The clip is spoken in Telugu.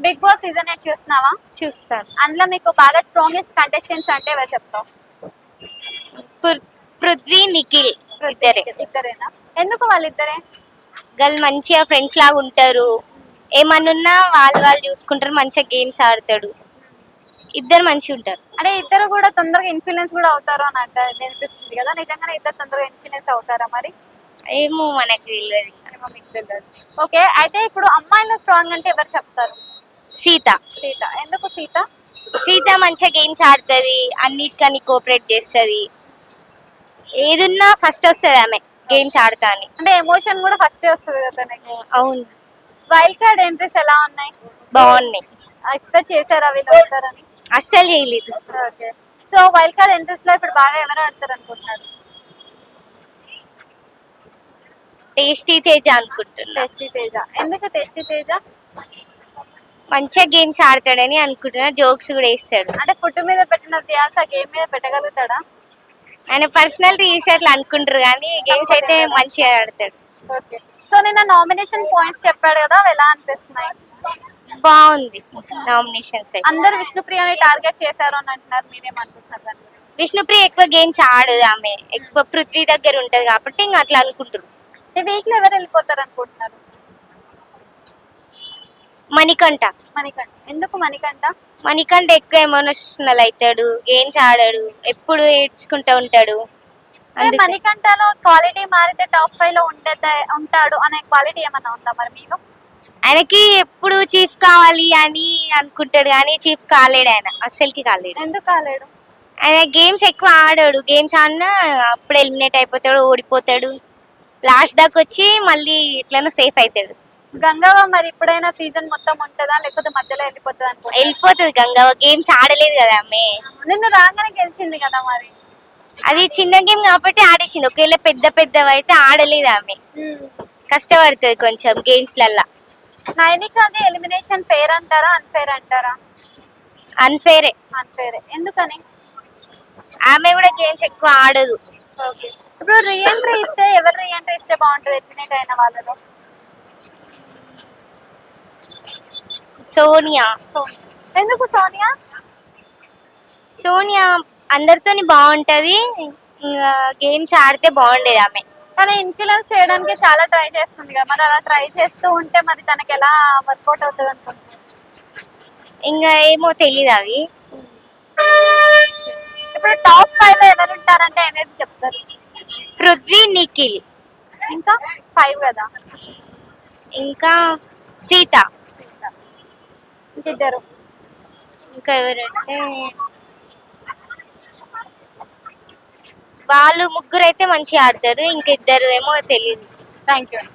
బిగ్ బాస్ సీజన్ ఎయిట్ చూస్తున్నావా? చూస్తాను. అందులో మీకు బాగా స్ట్రాంగెస్ట్ కంటెస్టెంట్స్ అంటే ఎవరు చెప్తావు? పృ- పృథ్వీ నిఖిల్ ఇద్దరే. ఇద్దరేనా? ఎందుకు వాళ్ళిద్దరే? వాళ్ళు మంచిగా ఫ్రెండ్స్ లాగా ఉంటారు. ఏమన్నున్నా వాళ్ళు వాళ్ళు చూసుకుంటారు మంచిగా గేమ్స్ ఆడతాడు. ఇద్దరు మంచిగా ఉంటారు. అంటే ఇద్దరు కూడా తొందరగా ఇన్ఫ్లుయెన్స్ కూడా అవుతారు అని అంట అనిపిస్తుంది కదా. నిజంగానే ఇద్దరు తొందరగా ఇన్ఫ్లుయెన్స్ అవుతారా మరి? ఏమో మనకు ఇంకా. తెలియదు ఓకే అయితే ఇప్పుడు అమ్మాయిలు స్ట్రాంగ్ అంటే ఎవరు చెప్తారు? సీత. సీత. ఎందుకు సీత? సీత మంచిగా గేమ్స్ ఆడుతుంది అన్నిటికని కోఆపరేట్ చేస్తుంది. ఏదున్నా ఫస్ట్ వస్తుంది ఆమె గేమ్స్ ఆడతా అని అంటే ఎమోషన్ కూడా ఫస్ట్ వస్తుంది కదా తనకి. అవును. వైల్డ్ కార్డ్ ఎంట్రీస్ ఎలా ఉన్నాయి? బాగున్నాయి. ఎక్స్పెక్ట్ చేశారా వీళ్ళు అవుతారని అస్సలు చేయలేదు. ఓకే. సో వైల్డ్ కార్డ్ ఎంట్రీస్లో ఇప్పుడు బాగా ఎవరు ఆడతారు అనుకుంటున్నారు? టేస్టీ తేజ అనుకుంటున్నా. టేస్టీ తేజ ఎందుకు టేస్టీ తేజ మంచిగా గేమ్స్ ఆడతాడని అనుకుంటున్నా జోక్స్ కూడా వేస్తాడు. అంటే ఫుడ్ మీద పెట్టిన ధ్యాస గేమ్ మీద పెట్టగలుగుతాడా? ఆయన పర్సనల్ రీల్స్ అట్లా అనుకుంటారు కానీ గేమ్స్ అయితే మంచిగా ఆడతాడు. ఓకే సో నిన్న నామినేషన్ పాయింట్స్ చెప్పాడు కదా అవి ఎలా అనిపిస్తున్నాయి? బాగుంది నామినేషన్స్ అందరు విష్ణుప్రియని టార్గెట్ చేశారు అని అంటున్నారు మీరేమనుకుంటున్నారు దాని గురించి? విష్ణుప్రియ ఎక్కువ గేమ్స్ ఆడదు ఆమె. ఎక్కువ పృథ్వీ దగ్గర ఉంటది కాబట్టి ఇంకా అట్లా అనుకుంటారు ఈ వీక్లో ఎవరు వెళ్ళిపోతారు అనుకుంటున్నారు? మణికంఠ. మణికంఠ. ఎందుకు మణికంఠ? మణికంఠ ఎక్కువ ఎమోషనల్ అవుతాడు గేమ్స్ ఆడాడు ఎప్పుడు ఏడ్చుకుంటూ ఉంటాడు. మణికంఠలో క్వాలిటీ మారితే టాప్ ఫైవ్లో ఉంటే ఉంటాడు అనే క్వాలిటీ ఏమన్నా ఉందా మరి మీరు ఆయనకి ఎప్పుడు చీఫ్ కావాలి అని అనుకుంటాడు కానీ చీఫ్ కాలేడు ఆయన అస్సలకి కాలేడు. ఎందుకు కాలేడు? ఆయన గేమ్స్ ఎక్కువ ఆడాడు గేమ్స్ ఆడినా అప్పుడు ఎలిమినేట్ అయిపోతాడు ఓడిపోతాడు. లాస్ట్ దాకా వచ్చి మళ్ళీ ఎట్లనో సేఫ్ అవుతాడు. గంగవ్వ మరి ఇప్పుడైనా సీజన్ మొత్తం ఉంటుందా? లేకపోతే మధ్యలో వెళ్ళిపోతుంది అనుకుంటా వెళ్ళిపోతుంది గంగవ్వ. గేమ్స్ ఆడలేదు కదా ఆమె. నిన్ను రాగానే గెలిచింది కదా మరి. అది చిన్న గేమ్ కాబట్టి ఆడేసింది. ఒకవేళ పెద్ద పెద్దవి అయితే ఆడలేదు ఆమె. కష్టపడుతుంది కొంచెం గేమ్స్ లల్లా నైనిక అది ఎలిమినేషన్ ఫేర్ అంటారా అన్ఫేర్ అంటారా? అన్ఫేరే అన్ఫేర్ ఎందుకని? ఆమె కూడా గేమ్స్ ఎక్కువ ఆడదు. ఓకే. ఇప్పుడు రీఎంట్రీ ఇస్తే ఎవరు రీఎంట్రీ ఇస్తే బాగుంటుంది? ఎలిమినేట్ అయిన వాళ్ళలో. సోనియా. ఎందుకు సోనియా? సోనియా అందరితోని బాగుంటది. ఇంకా గేమ్స్ ఆడితే బాగుండేది ఆమె. తన ఇన్ఫ్లుయెన్స్ చేయడానికి చాలా ట్రై చేస్తుంది కదా. మరి అలా ట్రై చేస్తూ ఉంటే మరి తనకి ఎలా వర్కౌట్ అవుతుంది అనుకుంటున్నారు? ఇంకా ఏమో తెలియదు అవి. ఇప్పుడు టాప్ ఫైవ్లో ఎవరు ఉంటారంటే ఏమేమి చెప్తారు? పృథ్వీ నిఖిల్. ఇంకా? ఫైవ్ కదా. ఇంకా సీత. ఇంకిద్దరు ఇంకా ఎవరంటే వాళ్ళు ముగ్గురు అయితే మంచిగా ఆడతారు ఇంకిద్దరు ఏమో తెలియదు థ్యాంక్ యూ